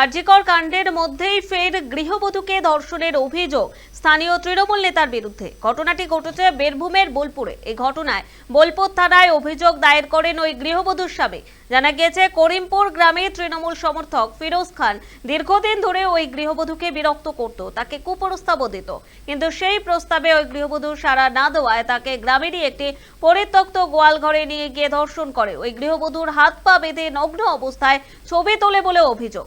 RG Kar কাণ্ডের মধ্যেই ফের গৃহবধূকে ধর্ষণের অভিযোগ। স্থানীয় তৃণমূল নেতার বিরুদ্ধে। ঘটনাটি ঘটেছে বীরভূমের বোলপুরে। এই ঘটনায় বোলপুর থানায় অভিযোগ দায়ের করেন ওই গৃহবধূর স্বামী। জানা গিয়েছে, করিমপুর গ্রামে তৃণমূল সমর্থক ফিরোজ খান দীর্ঘদিন ধরে ওই গৃহবধূকে বিরক্ত করত, তাকে কুপ্রস্তাবও দিত। কিন্তু সেই প্রস্তাবে ওই গৃহবধূ সাড়া না দেওয়ায় তাকে গ্রামেরই একটি পরিত্যক্ত গোয়াল ঘরে নিয়ে গিয়ে ধর্ষণ করে। ওই গৃহবধূর হাত পা বেঁধে নগ্ন অবস্থায় ছবি তোলে বলে অভিযোগ।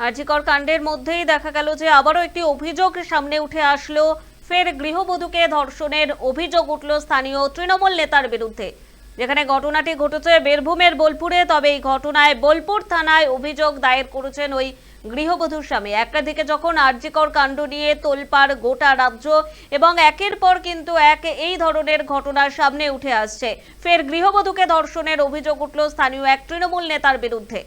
আরজিকর কাণ্ডের মধ্যেই দেখা গেল যে আবারও একটি অভিযোগ সামনে উঠে আসলো। ফের গৃহবধূকে ধর্ষণের অভিযোগ উঠল স্থানীয় তৃণমূল নেতার বিরুদ্ধে। যেখানে ঘটনাটি ঘটেছে বীরভূমের বোলপুরে, তবে এই ঘটনায় বোলপুর থানায় অভিযোগ দায়ের করেছেন ওই গৃহবধূর স্বামী। একটা দিকে যখন আরজিকর কাণ্ড নিয়ে তোলপাড় গোটা রাজ্য এবং একের পর কিন্তু এক এই ধরনের ঘটনার সামনে উঠে আসছে। ফের গৃহবধূকে ধর্ষণের অভিযোগ উঠল স্থানীয় এক তৃণমূল নেতার বিরুদ্ধে।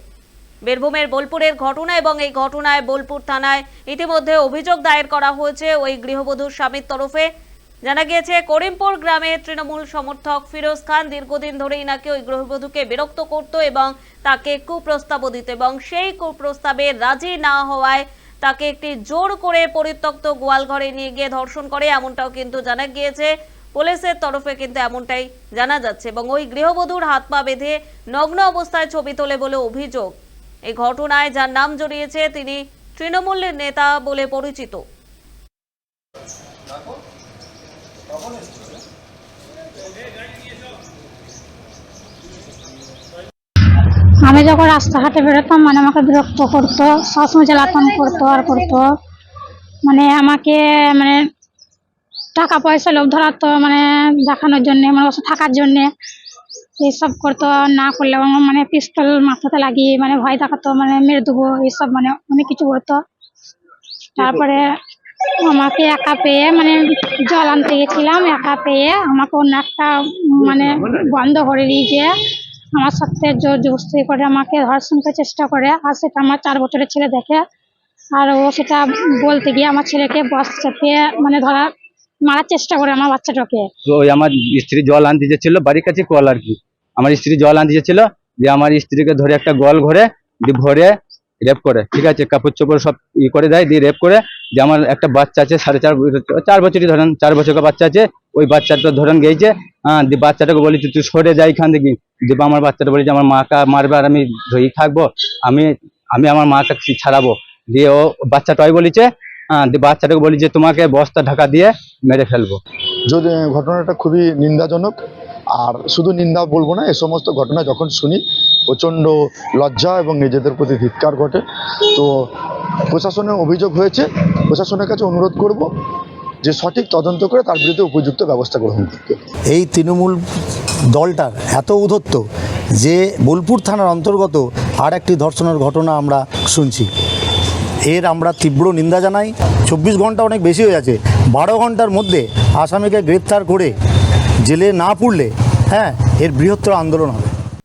বীরভূমের বোলপুরের ঘটনা এবং এই ঘটনায় বোলপুর থানায় ইতিমধ্যে অভিযোগ দায়ের করা হয়েছে ওই গৃহবধূর স্বামীর তরফে। জানা গিয়েছে, করিমপুর গ্রামে তৃণমূল সমর্থক ফিরোজ খান দীর্ঘদিন ধরেই নাকি ওই গৃহবধূকে বিরক্ত করত এবং তাকে কুপ্রস্তাবও দিত এবং সেই কুপ্রস্তাবে রাজি না হওয়ায় তাকে একটি জোর করে পরিত্যক্ত গোয়ালঘরে নিয়ে গিয়ে ধর্ষণ করে এমনটাও কিন্তু জানা গিয়েছে। পুলিশের তরফে কিন্তু এমনটাই জানা যাচ্ছে এবং ওই গৃহবধূর হাত পা বেঁধে নগ্ন অবস্থায় ছবি তোলে বলে অভিযোগ। এই ঘটনায় যার নাম জড়িয়েছে তিনি তৃণমূলের নেতা বলে পরিচিত। আমি যখন রাস্তাঘাটে বেরোতাম মানে আমাকে বিরক্ত করতো, সবসময় জ্বালাতন করতো আর করতো। মানে আমাকে মানে টাকা পয়সা লোভ ধরাতো মানে দেখানোর জন্যে মানে বসে থাকার জন্যে। এইসব করতো না করলে মানে পিস্তল মাথাতে লাগিয়ে মানে ভয় দেখাতো মানে মেরে দেবো, এইসব মানে অনেক কিছু করতো। তারপরে আমাকে একা পেয়ে মানে জল আনতে গেছিলাম, একা পেয়ে আমাকে অন্য একটা মানে বন্ধ করে দিয়েছে আমার সাথে জোর জবস্তি করে আমাকে ধর্ষণের চেষ্টা করে। আর সেটা আমার চার বছরের ছেলে দেখে। আর ও সেটা বলতে গিয়ে আমার ছেলেকে বস চেপে মানে ধরা, মারার চেষ্টা করে আমার বাচ্চাটাকে। ওই আমার স্ত্রী জল আনতে যেছিল বাড়ির কাছে কল আর কি। আমার স্ত্রী জল আনতে যেছিল যে আমার স্ত্রীকে ধরে একটা গল ঘরে দিয়ে ভরে রেপ করে। ঠিক আছে, কাপড় চোপড় সব ই করে দেয়, দিয়ে রেপ করে যে আমার একটা বাচ্চা আছে, সাড়ে চার চার বছরই ধরেন, চার বছরের বাচ্চা আছে, ওই বাচ্চাটা ধরেন গেছে হ্যাঁ দিয়ে বাচ্চাটাকে বলি, তুই সরে যাই এখান থেকে। দিয়ে আমার বাচ্চাটা বলি যে, আমার মাকে মারবে আর আমি ধরেই থাকব, আমি আমি আমার মাকে ছাড়াবো। দিয়ে ও বাচ্চাটাই বলেছে হ্যাঁ দিয়ে বাচ্চাটাকে বলি যে, তোমাকে বস্তা ঢাকা দিয়ে মেরে ফেলব। যদি, ঘটনাটা খুবই নিন্দাজনক আর শুধু নিন্দা বলব না, এ সমস্ত ঘটনা যখন শুনি, প্রচণ্ড লজ্জা এবং নিজেদের প্রতি ধিক্কার ঘটে। তো প্রশাসনে অভিযোগ হয়েছে, প্রশাসনের কাছে অনুরোধ করব যে সঠিক তদন্ত করে তার বিরুদ্ধে উপযুক্ত ব্যবস্থা গ্রহণ করতে। এই তৃণমূল দলটার এত উদ্ধত্ত যে বোলপুর থানার অন্তর্গত আর একটি ধর্ষণের ঘটনা আমরা শুনছি। এর আমরা তীব্র নিন্দা জানাই। চব্বিশ ঘণ্টা অনেক বেশি হয়ে আছে বারো ঘণ্টার মধ্যে আসামিকে গ্রেপ্তার করে জেলে না পড়লে হ্যাঁ এর বৃহত্তর আন্দোলন হবে।